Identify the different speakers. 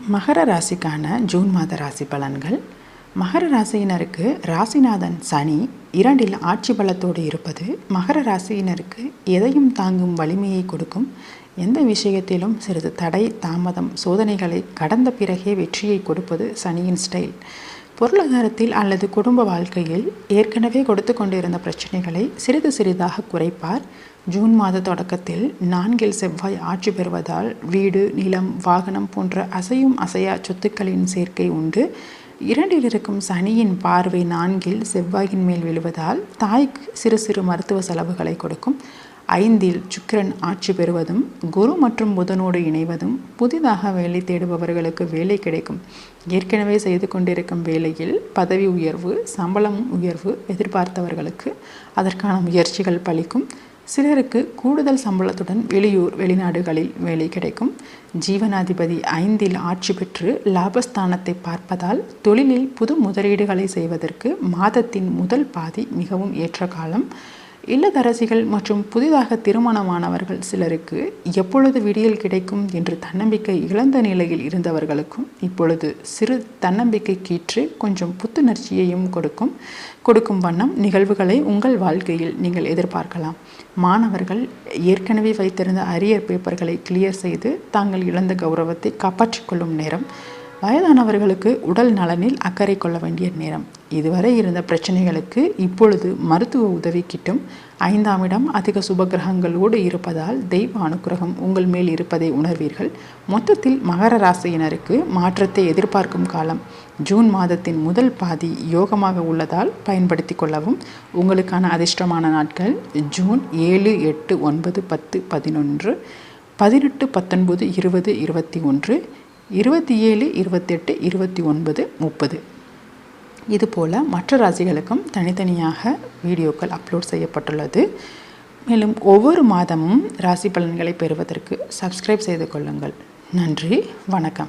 Speaker 1: மகர ராசிக்கான ஜூன் மாத ராசி பலன்கள். மகர ராசியினருக்கு ராசிநாதன் சனி இரண்டில் ஆட்சி பலத்தோடு இருப்பது மகர ராசியினருக்கு எதையும் தாங்கும் வலிமையை கொடுக்கும். எந்த விஷயத்திலும் சிறிது தடை தாமதம் சோதனைகளை கடந்த பிறகே வெற்றியை கொடுப்பது சனியின் ஸ்டைல் பொருளாதாரத்தில் அல்லது குடும்ப வாழ்க்கையில் ஏற்கனவே கொடுத்து கொண்டிருந்த பிரச்சனைகளை சிறிது சிறிதாக குறைப்பார். ஜூன் மாத தொடக்கத்தில் நான்கில் செவ்வாய் ஆட்சி பெறுவதால் வீடு நிலம் வாகனம் போன்ற அசையும் அசையா சொத்துக்களின் சேர்க்கை உண்டு. இரண்டில் இருக்கும் சனியின் பார்வை நான்கில் செவ்வாயின் மேல் விழுவதால் தாய்க்கு சிறு சிறு மருத்துவ செலவுகளை கொடுக்கும். ஐந்தில் சுக்கிரன் ஆட்சி பெறுவதும் குரு மற்றும் புதனோடு இணைவதும் புதிதாக வேலை தேடுபவர்களுக்கு வேலை கிடைக்கும். ஏற்கனவே செய்து கொண்டிருக்கும் வேலையில் பதவி உயர்வு சம்பளம் உயர்வு எதிர்பார்த்தவர்களுக்கு அதற்கான முயற்சிகள் பலிக்கும். சிலருக்கு கூடுதல் சம்பளத்துடன் வெளியூர் வெளிநாடுகளில் வேலை கிடைக்கும். ஜீவனாதிபதி ஐந்தில் ஆட்சி பெற்று லாபஸ்தானத்தை பார்ப்பதால் தொழிலில் புது முதலீடுகளை செய்வதற்கு மாதத்தின் முதல் பாதி மிகவும் ஏற்ற காலம். இல்லத்தரசிகள் மற்றும் புதிதாக திருமணமானவர்கள் சிலருக்கு எப்பொழுது விடியல் கிடைக்கும் என்று தன்னம்பிக்கை இழந்த நிலையில் இருந்தவர்களுக்கும் இப்பொழுது சிறு தன்னம்பிக்கை கீற்று கொஞ்சம் புத்துணர்ச்சியையும் கொடுக்கும் கொடுக்கும் வண்ணம் நிகழ்வுகளை உங்கள் வாழ்க்கையில் நீங்கள் எதிர்பார்க்கலாம். மாணவர்கள் ஏற்கனவே வைத்திருந்த அரியர் பேப்பர்களை கிளியர் செய்து தாங்கள் இழந்த கௌரவத்தை காப்பாற்றிக்கொள்ளும் நேரம் வயதானவர்களுக்கு உடல் நலனில் அக்கறை கொள்ள வேண்டிய நேரம். இதுவரை இருந்த பிரச்சனைகளுக்கு இப்பொழுது மருத்துவ உதவி கிட்டும். ஐந்தாம் இடம் அதிக சுபகிரகங்களோடு இருப்பதால் தெய்வ அனுகிரகம் உங்கள் மேல் இருப்பதை உணர்வீர்கள். மொத்தத்தில் மகர ராசியினருக்கு மாற்றத்தை எதிர்பார்க்கும் காலம். ஜூன் மாதத்தின் முதல் பாதி யோகமாக உள்ளதால் பயன்படுத்தி கொள்ளவும். உங்களுக்கான அதிர்ஷ்டமான நாட்கள் ஜூன் ஏழு எட்டு ஒன்பது பத்து பதினொன்று பதினெட்டு பத்தொன்பது இருபது இருபத்தி ஒன்று இருபத்தி ஏழு இருபத்தெட்டு இருபத்தி ஒன்பது முப்பது. இதுபோல் மற்ற ராசிகளுக்கும் தனித்தனியாக வீடியோக்கள் அப்லோட் செய்யப்பட்டுள்ளது. மேலும் ஒவ்வொரு மாதமும் ராசி பலன்களை பெறுவதற்கு சப்ஸ்கிரைப் செய்து கொள்ளுங்கள். நன்றி வணக்கம்.